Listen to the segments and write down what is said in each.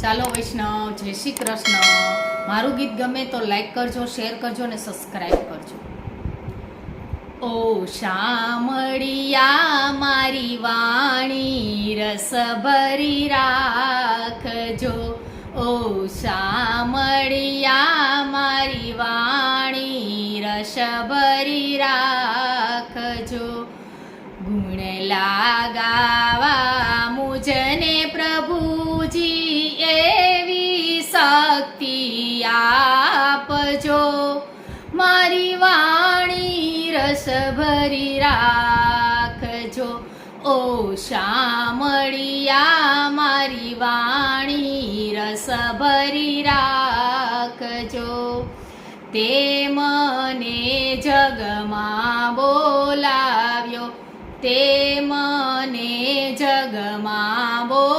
ચાલો વૈષ્ણવ, જય શ્રી કૃષ્ણ. મારું ગીત ગમે તો લાઈક કરજો શેર કરજો અને સબસ્ક્રાઈબ કરજો. ઓ શામળિયા, મારી વાણી રસ ભરી રાખજો. ઓ શામળિયા, મારી વાણી રસ ભરી રાખજો. ગુણ લાગાવા શક્તિ આપજો. મારી વાણી રસ ભરી રાખજો. ઓ શામળિયા મારી વાણી રસ ભરી રાખજો. તે મને જગમાં બોલાવ્યો. તે મને જગમાં બોલાવ્યો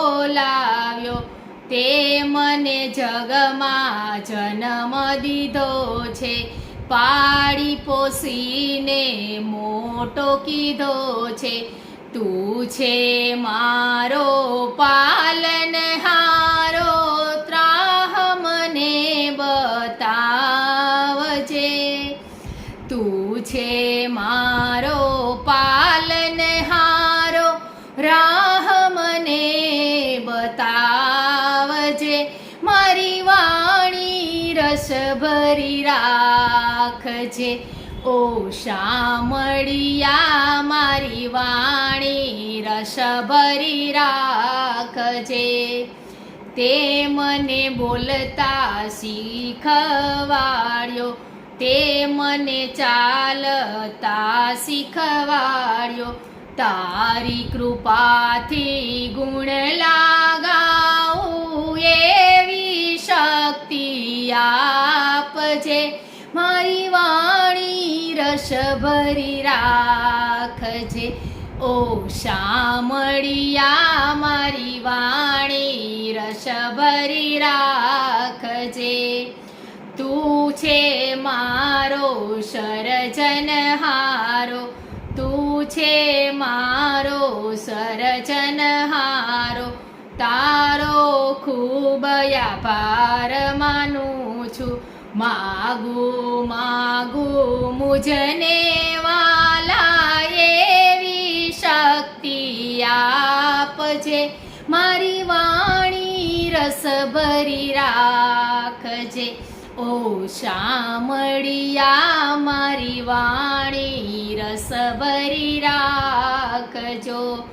તે મને જગમાં જન્મ દીધો છે. પાડી પોસીને મોટો કીધો છે. તું છે મારો પાલનહારો ત્રાહ મને બતાવજે. તું છે મારો મારી વાણી રસ ભરી રાખજે. ઓ શામળિયા, મારી વાણી રસ ભરી રાખજે. તે મને બોલતા શીખવાડ્યો, તે મને ચાલતા શીખવાડ્યો. તારી કૃપાથી ગુણ આપજે. મારી વાણી રસ ભરી રાખજે. ઓ શામળિયા, મારી વાણી રસ ભરી રાખજે. તું છે મારો સરજન હારો. તું છે મારો સરજન હારો. તારો ખૂબ માનું છું. માગુ માગુ મુજને વાલા એવી શક્તિ આપજે. મારી વાણી રસ ભરી રાખજે. ઓ શામળિયા, મારી વાણી રસ ભરી રાખજો.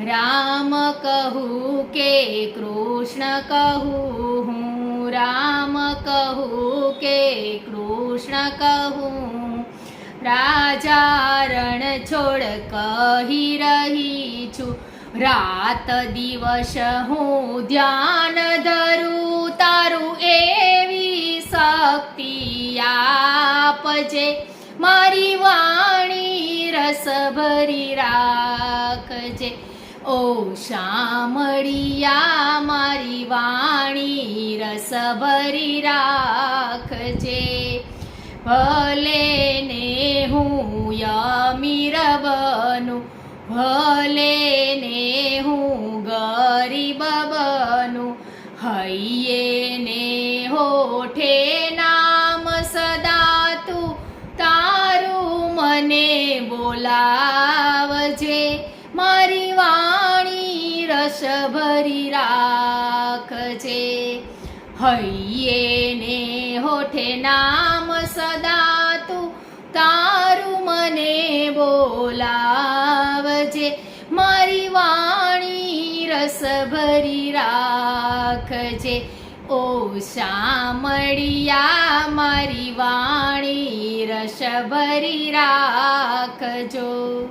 રામ કહું કે કૃષ્ણ કહું, હું રામ કહું કે કૃષ્ણ કહું. રાજારણ છોડ કહી રહી છું, રાત દિવસ હું ધ્યાન ધરું, તારું એવી શક્તિ આપજે. મારી વાણી રસ ભરી રાખજે. ઓ શામળિયા, મારી વાણી રસ ભરી રાખજે. ભલે ને હું યમીર બનું ભલે ને હું ગરીબ બનું હૈયે ને હોઠે નામ સદા તું તારું મને બોલાવજે. મારી ભરી રાખજે. હૈયે ને હોઠે નામ સદા તું તારું મને બોલાવજે. મારી વાણી રસ ભરી રાખજે. ઓ શામળિયા, મારી વાણી રસ ભરી રાખજો.